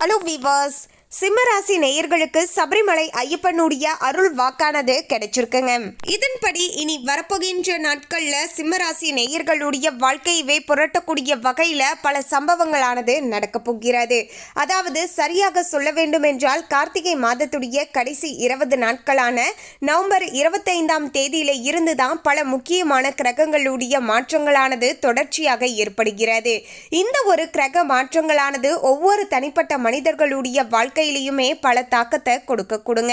Hello viewers சிம்மராசி நேயர்களுக்கு சபரிமலை ஐயப்பனுடைய அருள் வாக்கானது கிடைச்சிருக்குங்க. இதன்படி இனி வரப்போகின்ற நாட்கள்ல சிம்மராசி நேயர்களுடைய வாழ்க்கையவே புரட்டக்கூடிய வகையில பல சம்பவங்களானது நடக்க போகிறது. அதாவது சரியாக சொல்ல வேண்டும் என்றால் கார்த்திகை மாதத்துடைய கடைசி இருபது நாட்களான நவம்பர் இருபத்தைந்தாம் தேதியில இருந்து தான் பல முக்கியமான கிரகங்களுடைய மாற்றங்களானது தொடர்ச்சியாக ஏற்படுகிறது. இந்த ஒரு கிரக மாற்றங்களானது ஒவ்வொரு தனிப்பட்ட மனிதர்களுடைய வாழ்க்கை வாழ்க்கையிலையுமே பல தாக்கத்தை கொடுக்க கொடுங்க.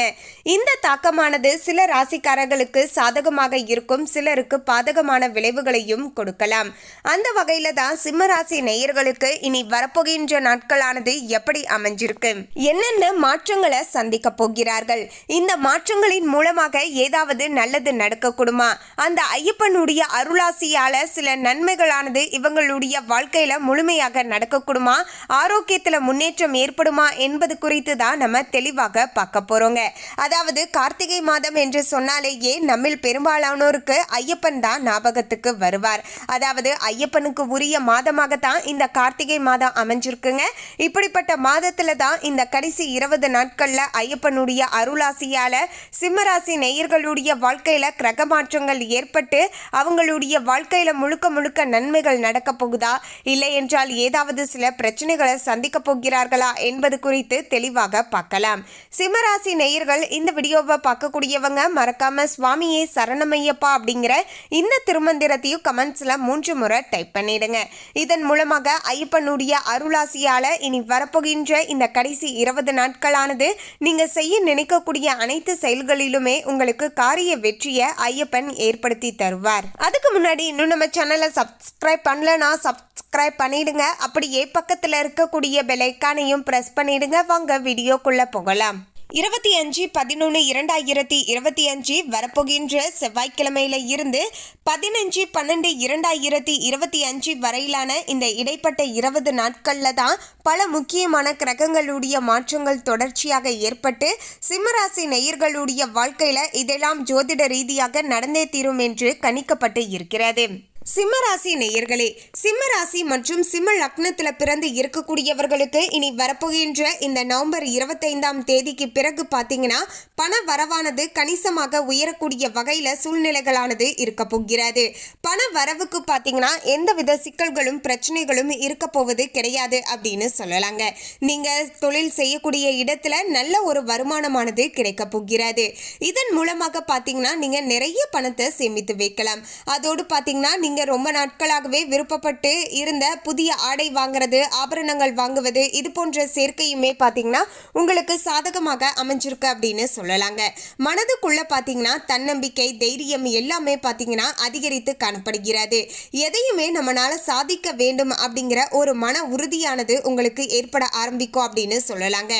இந்த தாக்கமானது சில ராசிக்காரர்களுக்கு சாதகமாக இருக்கும் சிலருக்கு பாதகமான விளைவுகளையும் கொடுக்கலாம். அந்த வகையில தான் சிம்ம ராசி நேயர்களுக்கு இனி வரப்போகின்ற நாட்களானது எப்படி அமைஞ்சிருக்கு? என்னென்ன மாற்றங்களை சந்திக்க போகிறார்கள்? இந்த மாற்றங்களின் மூலமாக ஏதாவது நல்லது நடக்கக்கூடுமா? அந்த ஐயப்பனுடைய அருளாசியால சில நன்மைகளானது இவங்களுடைய வாழ்க்கையில முழுமையாக நடக்கக்கூடுமா? ஆரோக்கியத்துல முன்னேற்றம் ஏற்படுமா என்பது குறித்து தான் நம்ம தெளிவாக பார்க்க போறோங்க. அதாவது கார்த்திகை மாதம் என்று சொன்னாலேயே நம்மில் பெரும்பாலானோருக்கு ஐயப்பன் தான் ஞாபகத்துக்கு வருவார். அதாவது ஐயப்பனுக்கு உரிய மாதமாகத்தான் இந்த கார்த்திகை மாதம் அமைஞ்சிருக்குங்க. இப்படிப்பட்ட மாதத்துல தான் இந்த கடைசி இருபது நாட்களில் ஐயப்பனுடைய அருளாசியால சிம்மராசி நேயர்களுடைய வாழ்க்கையில கிரக மாற்றங்கள் ஏற்பட்டு அவங்களுடைய வாழ்க்கையில முழுக்க முழுக்க நன்மைகள் நடக்க போகுதா? இல்லை என்றால் ஏதாவது சில பிரச்சனைகளை சந்திக்க போகிறார்களா என்பது குறித்து தெளிவாக பார்க்கலாம். சிம்மராசி நேயர்கள் இந்த வீடியோவை பார்க்கக்கூடியவங்க மறக்காம சுவாமியே சரணமையப்பா அப்படிங்கிற இந்த திருமந்திரத்தையும் கமெண்ட்ஸில் மூன்று முறை டைப் பண்ணிடுங்க. இதன் மூலமாக ஐயப்பனுடைய அருளாசியால இனி வரப்போகின்ற இந்த கடைசி இருபது நாட்களானது நீங்க செய்ய நினைக்கக்கூடிய அனைத்து செயல்களிலுமே உங்களுக்கு காரிய வெற்றியை ஐயப்பன் ஏற்படுத்தி தருவார். அதுக்கு முன்னாடி இன்னும் நம்ம சேனலை சப்ஸ்கிரைப் பண்ணலனா சப்ஸ்கிரைப் பண்ணிடுங்க. அப்படியே பக்கத்தில் இருக்கக்கூடிய பெலைக்கானையும் ப்ரெஸ் பண்ணிடுங்க. வாங்க வீடியோக்குள்ளே போகலாம். இருபத்தி அஞ்சு பதினொன்று இரண்டாயிரத்தி இருபத்தி அஞ்சு வரப்போகின்ற செவ்வாய்க்கிழமையில இருந்து பதினஞ்சு பன்னெண்டு இரண்டாயிரத்தி இருபத்தி அஞ்சு வரையிலான இந்த இடைப்பட்ட இருபது நாட்களில் தான் பல முக்கியமான கிரகங்களுடைய மாற்றங்கள் தொடர்ச்சியாக ஏற்பட்டு சிம்மராசி நேயர்களுடைய வாழ்க்கையில இதெல்லாம் ஜோதிட ரீதியாக நடந்தே தீரும் என்று கணிக்கப்பட்டு இருக்கிறது. சிம்மராசி நேயர்களே சிம்மராசி மற்றும் சிம்ம லக்னத்தில் பிறந்து இருக்கக்கூடியவர்களுக்கு இனி வரப்போகின்ற இந்த நவம்பர் இருபத்தைந்தாம் தேதிக்கு பிறகு பார்த்தீங்கன்னா பண வரவானது கணிசமாக உயரக்கூடிய வகையில் சூழ்நிலைகளானது இருக்க போகிறது. பண வரவுக்கு பார்த்தீங்கன்னா எந்தவித சிக்கல்களும் பிரச்சனைகளும் இருக்க போவது கிடையாது அப்படின்னு சொல்லலாங்க. நீங்கள் தொழில் செய்யக்கூடிய இடத்துல நல்ல ஒரு வருமானமானது கிடைக்க போகிறது. இதன் மூலமாக பார்த்தீங்கன்னா நீங்கள் நிறைய பணத்தை சேமித்து வைக்கலாம். அதோடு பார்த்தீங்கன்னா நீங்கள் நீங்க ரொம்ப நாட்களாகவே விருப்பப்பட்டு இருந்த புதிய ஆடை வாங்குறது ஆபரணங்கள் வாங்குவது இது போன்ற சேர்க்கையுமே பார்த்தீங்கன்னா உங்களுக்கு சாதகமாக அமைஞ்சிருக்கு அப்படின்னு சொல்லலாங்க. மனதுக்குள்ள பார்த்தீங்கன்னா தன்னம்பிக்கை தைரியம் எல்லாமே பார்த்தீங்கன்னா அதிகரித்து காணப்படுகிறது. எதையுமே நம்மளால சாதிக்க வேண்டும் அப்படிங்கிற ஒரு மன உறுதியானது உங்களுக்கு ஏற்பட ஆரம்பிக்கும் அப்படின்னு சொல்லலாங்க.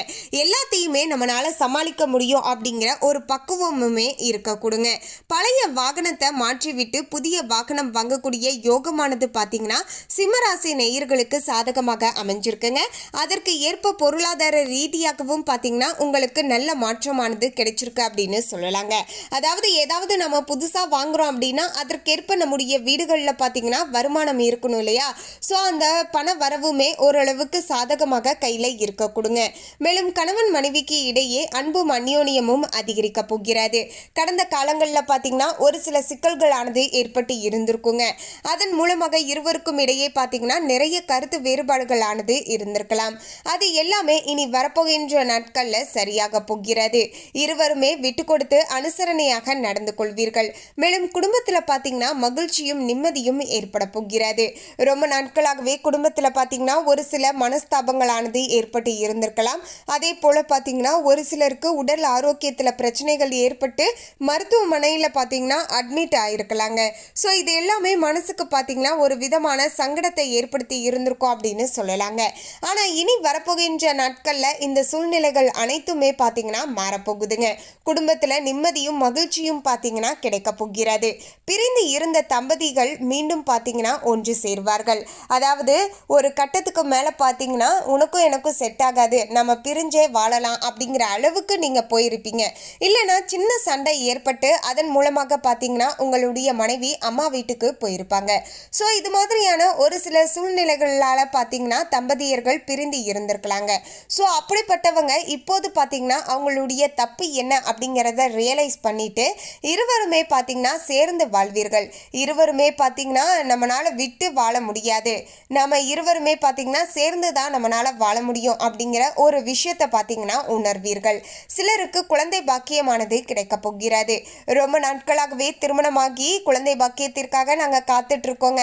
எல்லாத்தையுமே நம்மளால சமாளிக்க முடியும் அப்படிங்கிற ஒரு பக்குவமுமே இருக்க கொடுங்க பழைய வாகனத்தை மாற்றிவிட்டு புதிய வாகனம் வாங்க வரக்கூடிய யோகமானது பார்த்தீங்கன்னா சிம்மராசி நேயர்களுக்கு சாதகமாக அமைஞ்சிருக்குங்க. அதற்கு ஏற்ப பொருளாதார ரீதியாகவும் பார்த்தீங்கன்னா உங்களுக்கு நல்ல மாற்றமானது கிடைச்சிருக்கு அப்படின்னு சொல்லலாங்க. அதாவது ஏதாவது நம்ம புதுசாக வாங்குறோம் அப்படின்னா அதற்கேற்ப நம்முடைய வீடுகளில் பார்த்தீங்கன்னா வருமானம் இருக்கணும் இல்லையா? ஸோ அந்த பண வரவுமே ஓரளவுக்கு சாதகமாக கையில் இருக்க கொடுங்க. மேலும் கணவன் மனைவிக்கு இடையே அன்பும் அந்யோன்யமும் அதிகரிக்க போகிறது. கடந்த காலங்களில் பார்த்தீங்கன்னா ஒரு சில சிக்கல்களானது ஏற்பட்டு இருந்திருக்குங்க. அதன் மூலமாக இருவருக்கும் இடையே பார்த்தீங்கன்னா நிறைய கருத்து வேறுபாடுகளானது இருந்திருக்கலாம். அது எல்லாமே இனி வரப்போகின்ற நாட்களில் சரியாக போகிறது. இருவருமே விட்டு கொடுத்து அனுசரணையாக நடந்து கொள்வீர்கள். மேலும் குடும்பத்தில் பார்த்தீங்கன்னா மகிழ்ச்சியும் நிம்மதியும் ஏற்பட போகிறது. ரொம்ப நாட்களாகவே குடும்பத்தில் பார்த்தீங்கன்னா ஒரு சில மனஸ்தாபங்களானது ஏற்பட்டு இருந்திருக்கலாம். அதே போல பார்த்தீங்கன்னா ஒரு சிலருக்கு உடல் ஆரோக்கியத்தில் பிரச்சனைகள் ஏற்பட்டு மருத்துவமனையில் பார்த்தீங்கன்னா அட்மிட் ஆகிருக்கலாங்க ஸோ இது எல்லாமே மனசுக்கு பார்த்தீங்கன்னா ஒரு விதமான சங்கடத்தை ஏற்படுத்தி இருந்திருக்கும் அப்படின்னு சொல்லலாங்க. ஆனால் இனி வரப்போகின்ற நாட்களில் இந்த சூழ்நிலைகள் அனைத்துமே பார்த்தீங்கன்னா மாறப்போகுதுங்க. குடும்பத்தில் நிம்மதியும் மகிழ்ச்சியும் பார்த்தீங்கன்னா கிடைக்க போகிறது. பிரிந்து இருந்த தம்பதிகள் மீண்டும் பார்த்தீங்கன்னா ஒன்று சேர்வார்கள். அதாவது ஒரு கட்டத்துக்கு மேலே பார்த்தீங்கன்னா உனக்கும் எனக்கும் செட் ஆகாது. நம்ம பிரிஞ்சே வாழலாம் அப்படிங்கிற அளவுக்கு நீங்கள் போயிருப்பீங்க. இல்லைன்னா சின்ன சண்டை ஏற்பட்டு அதன் மூலமாக பார்த்தீங்கன்னா உங்களுடைய மனைவி அம்மா வீட்டுக்கு போயிருப்பாங்க. ஸோ இது மாதிரியான ஒரு சில சூழ்நிலைகளால் பார்த்தீங்கன்னா தம்பதியர்கள் பிரிந்து இருந்திருக்கலாங்க. ஸோ அப்படிப்பட்டவங்க இப்போது பார்த்தீங்கன்னா அவங்களுடைய தப்பு என்ன அப்படிங்கிறத ரியலைஸ் பண்ணிட்டு இருவருமே பார்த்தீங்கன்னா சேர்ந்து வாழ்வீர்கள். இருவருமே பார்த்தீங்கன்னா நம்மளால விட்டு வாழ முடியாது. நம்ம இருவருமே பார்த்தீங்கன்னா சேர்ந்து தான் நம்மளால் வாழ முடியும் அப்படிங்கிற ஒரு விஷயத்தை பார்த்தீங்கன்னா உணர்வீர்கள். சிலருக்கு குழந்தை பாக்கியமானது கிடைக்கப் போகிறது. ரொம்ப நாட்களாகவே திருமணமாகி குழந்தை பாக்கியத்திற்காக நாங்கள் காத்துட்டு இருக்கோங்க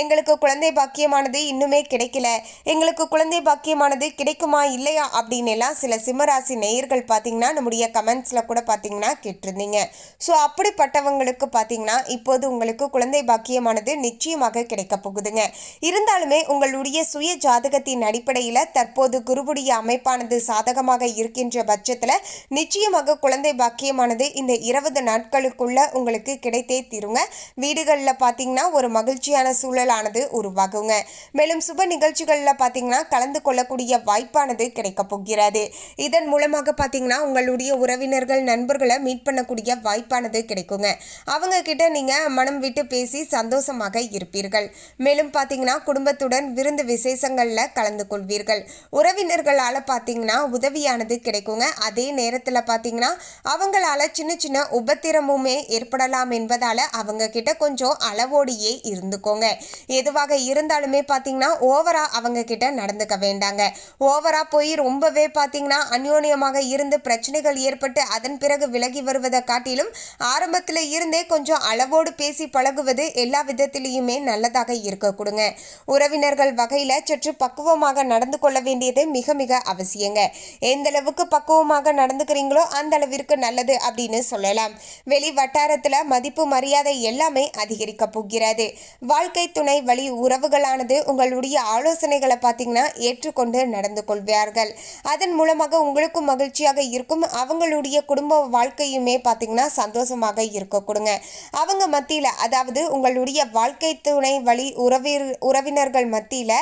எங்களுக்கு குழந்தை பாக்கியமானது இன்னுமே கிடைக்கல. எங்களுக்கு குழந்தை பாக்கியமானது கிடைக்குமா இல்லையா அப்படின்னு எல்லாம் சில சிம்மராசி நேயர்கள் பார்த்தீங்கன்னா நம்முடைய கமெண்ட்ஸில் கூட பார்த்தீங்கன்னா கேட்டிருந்தீங்க. ஸோ அப்படிப்பட்டவங்களுக்கு பார்த்தீங்கன்னா இப்போது உங்களுக்கு குழந்தை பாக்கியமானது நிச்சயமாக கிடைக்க போகுதுங்க. இருந்தாலுமே உங்களுடைய சுய ஜாதகத்தின் அடிப்படையில் தற்போது குருவுடைய அமைப்பானது சாதகமாக இருக்கின்ற பட்சத்தில் நிச்சயமாக குழந்தை பாக்கியமானது இந்த இருபது நாட்களுக்குள்ள உங்களுக்கு கிடைத்தே தீருங்க. வீடுகளில் பார்த்தீங்கன்னா ஒரு மகிழ்ச்சியான சூழலானது உருவாகுங்க. மேலும் சுப நிகழ்ச்சிகளில் பார்த்தீங்கன்னா கலந்து கொள்ளக்கூடிய வாய்ப்பானது கிடைக்க போகிறது. இதன் மூலமாக பார்த்தீங்கன்னா உங்களுடைய உறவினர்கள் நண்பர்களை மீட் பண்ணக்கூடிய வாய்ப்பானது கிடைக்குங்க. அவங்க கிட்ட நீங்கள் மனம் விட்டு பேசி சந்தோஷமாக இருப்பீர்கள். மேலும் பார்த்தீங்கன்னா குடும்பத்துடன் விருந்து விசேஷங்களில் கலந்து கொள்வீர்கள். உறவினர்களால் பார்த்தீங்கன்னா உதவியானது கிடைக்குங்க. அதே நேரத்தில் பார்த்தீங்கன்னா அவங்களால சின்ன சின்ன உபத்திரமுமே ஏற்படலாம் என்பதால் அவங்க கிட்ட கொஞ்சம் அளவோடு அளவோடியே இருந்துக்கோங்க. எதுவாக இருந்தாலுமே பார்த்தீங்கன்னா ஓவரா அவங்க கிட்ட நடந்துக்க வேண்டாங்க. ஓவரா போய் ரொம்பவே பார்த்தீங்கன்னா அந்யோன்யமாக இருந்து பிரச்சனைகள் ஏற்பட்டு அதன் பிறகு விலகி வருவதை காட்டிலும் ஆரம்பத்தில் இருந்தே கொஞ்சம் அளவோடு பேசி பழகுவது எல்லா விதத்திலையுமே நல்லதாக இருக்க கொடுங்க. உறவினர்கள் வகையில் சற்று பக்குவமாக நடந்து கொள்ள வேண்டியது மிக மிக அவசியங்க. எந்த அளவுக்கு பக்குவமாக நடந்துக்கிறீங்களோ அந்த அளவிற்கு நல்லது அப்படின்னு சொல்லலாம். வெளி வட்டாரத்தில் மதிப்பு மரியாதை எல்லாமே அதிகரிக்க போகிறது. வாழ்க்கை துணை வழி உறவுகளானது உங்களுடைய ஆலோசனைகளை பார்த்தீங்கன்னா ஏற்றுக்கொண்டு நடந்து கொள்வார்கள். அதன் மூலமாக உங்களுக்கும் மகிழ்ச்சியாக இருக்கும். அவங்களுடைய குடும்ப வாழ்க்கையுமே பார்த்தீங்கன்னா சந்தோஷமாக இருக்க கொடுங்க. அவங்க மத்தியில் அதாவது உங்களுடைய வாழ்க்கை துணை வழி உறவி உறவினர்கள் மத்தியில்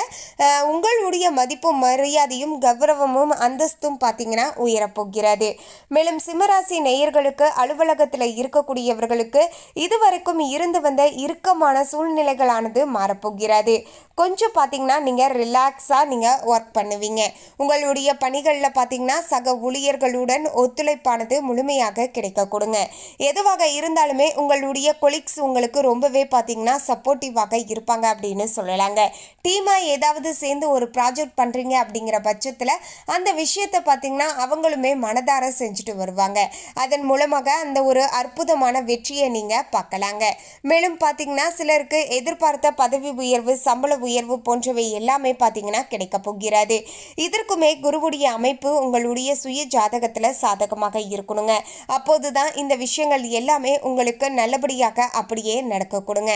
உங்களுடைய மதிப்பும் மரியாதையும் கௌரவமும் அந்தஸ்தும் பார்த்தீங்கன்னா உயரப்போகிறது மேலும் சிம்மராசி நேயர்களுக்கு அலுவலகத்தில் இருக்கக்கூடியவர்களுக்கு இதுவரைக்கும் இருந்து வந்த இறுக்கமான சூழ்நிலைகளானது மாறப்போகிறது. கொஞ்சம் பார்த்தீங்கன்னா நீங்கள் ரிலாக்ஸாக நீங்கள் ஒர்க் பண்ணுவீங்க. உங்களுடைய பணிகளில் பார்த்தீங்கன்னா சக ஊழியர்களுடன் ஒத்துழைப்பானது முழுமையாக கிடைக்க கொடுங்க. எதுவாக இருந்தாலுமே உங்களுடைய கொலிக்ஸ் உங்களுக்கு ரொம்பவே பார்த்தீங்கன்னா சப்போர்ட்டிவாக இருப்பாங்க அப்படின்னு சொல்லலாங்க. டீமாக ஏதாவது சேர்ந்து ஒரு ப்ராஜெக்ட் பண்ணுறீங்க அப்படிங்கிற பட்சத்தில் அந்த விஷயத்தை பார்த்தீங்கன்னா அவங்களுமே மனதார செஞ்சுட்டு வருவாங்க. அதன் மூலமாக அந்த ஒரு அற்புதமான வெற்றியை நீங்கள் பார்க்கலாங்க. மேலும் பார்த்தீங்கன்னா சிலருக்கு எதிர்பார்த்த பதவி உயர்வு சம்பள உயர்வு போன்றவை எல்லாமே பார்த்தீங்கன்னா கிடைக்க போகிறது. இதற்குமே குருவுடைய அமைப்பு உங்களுடைய சுய ஜாதகத்தில் சாதகமாக இருக்கணுங்க. அப்போது தான் இந்த விஷயங்கள் எல்லாமே உங்களுக்கு நல்லபடியாக அப்படியே நடக்க கொடுங்க.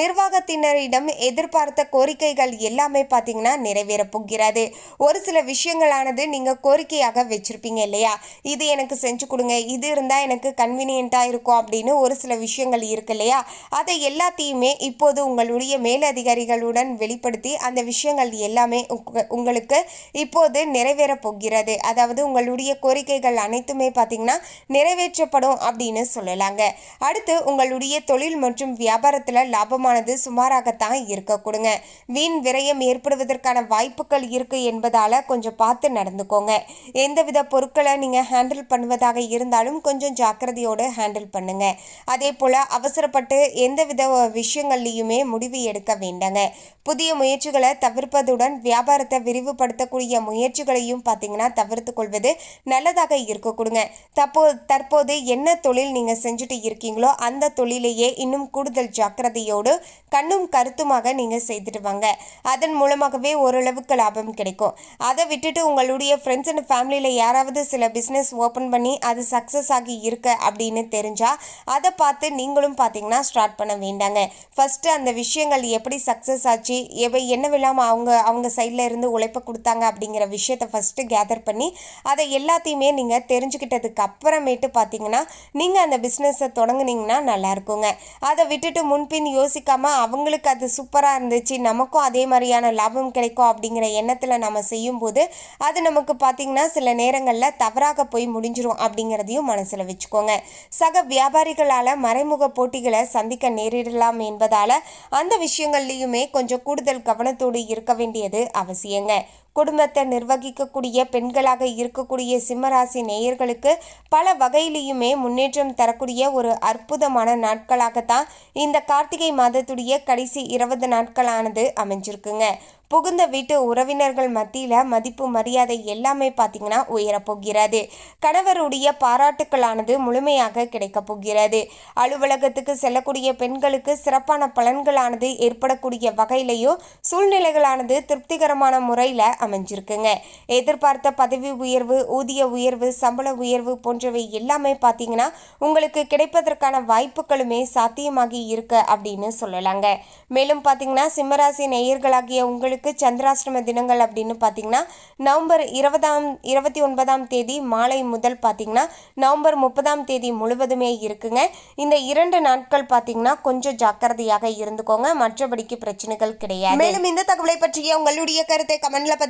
நிர்வாகத்தினரிடம் எதிர்பார்த்த கோரிக்கைகள் எல்லாமே பார்த்தீங்கன்னா நிறைவேற போகிறது. ஒரு சில விஷயங்களானது நீங்கள் கோரிக்கையாக வச்சிருப்பீங்க இல்லையா? இது எனக்கு செஞ்சு கொடுங்க. இது இருந்தால் எனக்கு கன்வீனியண்ட்டாக இருக்கும் அப்படின்னு ஒரு சில விஷயங்கள் இருக்கு இல்லையா? அதை எல்லாத்தையும் இப்போது உங்களுடைய மேலதிகாரிகளுடன் வெளிப்படுத்தி அந்த விஷயங்கள் எல்லாமே உங்களுக்கு இப்போது நிறைவேற போகிறது. அதாவது உங்களுடைய கோரிக்கைகள் அனைத்துமே பார்த்தீங்கன்னா நிறைவேற்றப்படும் அப்படின்னு சொல்லலாங்க. அடுத்து உங்களுடைய தொழில் மற்றும் வியாபாரத்தில் லாபமானது சுமாராகத்தான் இருக்க கொடுங்க. வீண் விரயம் ஏற்படுவதற்கான வாய்ப்புகள் இருக்கு என்பதால கொஞ்சம் பார்த்து நடந்துக்கோங்க. எந்தவித பொருட்களை நீங்கள் ஹேண்டில் பண்ணுவதாக இருந்தாலும் கொஞ்சம் ஜாக்கிரதையோடு ஹேண்டில் பண்ணுங்க. அதே போல் அவசரப்பட்டு எந்தவித விஷயங்கள்லையுமே முடிவு எடுக்க வேண்டாங்க. புதிய முயற்சிகளை தவிர்ப்பதுடன் வியாபாரத்தை விரிவுபடுத்தக்கூடிய முயற்சிகளையும் பார்த்தீங்கன்னா தவிர்த்து கொள்வது நல்லதாக இருக்க கொடுங்க. தப்போ தற்போது என்ன தொழில் நீங்கள் செஞ்சுட்டு இருக்கீங்களோ அந்த தொழிலையே இன்னும் கூடுதல் ஜாக்கிரதையோடு கண்ணும் கருத்துமாக நீங்கள் செய்துட்டு வாங்க. அதன் மூலமாகவே ஓரளவுக்கு லாபம் கிடைக்கும். அதை விட்டுட்டு உங்களுடைய ஃப்ரெண்ட்ஸ் அண்ட் ஃபேமிலியில் யாராவது சில பிஸ்னஸ் ஓப்பன் பண்ணி அது சக்ஸஸ் ஆகி இருக்க அப்படின்னு தெரிஞ்சால் அதை பார்த்து நீங்களும் பார்த்தீங்கன்னா ஸ்டார்ட் பண்ண வேண்டாங்க. ஃபஸ்ட்டு அந்த விஷயங்கள் எப்படி சக்ஸஸ் ஆச்சு? எவை என்னவெல்லாம் அவங்க அவங்க சைடில் இருந்து உழைப்பை கொடுத்தாங்க அப்படிங்கிற விஷயத்த ஃபஸ்ட்டு கேதர் பண்ணி அதை எல்லாத்தையுமே நீங்கள் தெரிஞ்சுக்கிட்டதுக்கு அப்புறமேட்டு பார்த்தீங்கன்னா நீங்கள் அந்த பிஸ்னஸை தொடங்குனீங்கன்னா நல்லா இருக்குங்க. அதை விட்டுட்டு முன்பின் யோசிக்காமல் அவங்களுக்கு அது சூப்பராக இருந்துச்சு நமக்கும் அதே மாதிரியான லாபம் கிடைக்கும் அப்படிங்கிற எண்ணத்தில் நம்ம செய்யும்போது அது நமக்கு பார்த்தீங்கன்னா சில நேரங்களில் தவறாக போய் முடிஞ்சிடும் அப்படிங்கிறதையும் மனசில் வச்சுக்கோங்க. சக வியாபாரிகளால் மறைமுக போட்டிகளை சந்திக்க நேரிடலாம் இருக்கலாம் என்பதால அந்த விஷயங்கள்லையுமே கொஞ்சம் கூடுதல் கவனத்தோடு இருக்க வேண்டியது அவசியங்க. குடும்பத்தை நிர்வகிக்கக்கூடிய பெண்களாக இருக்கக்கூடிய சிம்மராசி நேயர்களுக்கு பல வகையிலையுமே முன்னேற்றம் தரக்கூடிய ஒரு அற்புதமான நாட்களாகத்தான் இந்த கார்த்திகை மாதத்துடைய கடைசி இருபது நாட்களானது அமைஞ்சிருக்குங்க. புகுந்த வீட்டு உறவினர்கள் மத்தியில் மதிப்பு மரியாதை எல்லாமே பார்த்தீங்கன்னா உயரப்போகிறது கணவருடைய பாராட்டுக்களானது முழுமையாக கிடைக்கப் போகிறது. அலுவலகத்துக்கு செல்லக்கூடிய பெண்களுக்கு சிறப்பான பலன்களானது ஏற்படக்கூடிய வகையிலையும் சூழ்நிலைகளானது திருப்திகரமான முறையில் அமைஞ்சிருக்குங்க. எதிர்பார்த்த பதவி உயர்வு ஊதிய உயர்வு சம்பள உயர்வு போன்றவை எல்லாமே பார்த்தீங்கன்னா உங்களுக்கு கிடைப்பதற்கான வாய்ப்புகளுமே சாத்தியமாகி இருக்கு அப்படின்னு சொல்லலாங்க. மேலும் பார்த்தீங்கன்னா சிம்மராசி நேயர்களாகிய உங்களுக்கு சந்திராஷ்டம தினங்கள் அப்படின்னு பார்த்தீங்கன்னா நவம்பர் இருபதாம் இருபத்தி ஒன்பதாம் தேதி மாலை முதல் பார்த்தீங்கன்னா நவம்பர் முப்பதாம் தேதி முழுவதுமே இருக்குங்க. இந்த இரண்டு நாட்கள் பார்த்தீங்கன்னா கொஞ்சம் ஜாக்கிரதையாக இருந்துக்கோங்க. மற்றபடிக்கு பிரச்சனைகள் கிடையாது. மேலும் இந்த தகவலை பற்றிய உங்களுடைய கருத்தை கமெண்ட்ல பதிவு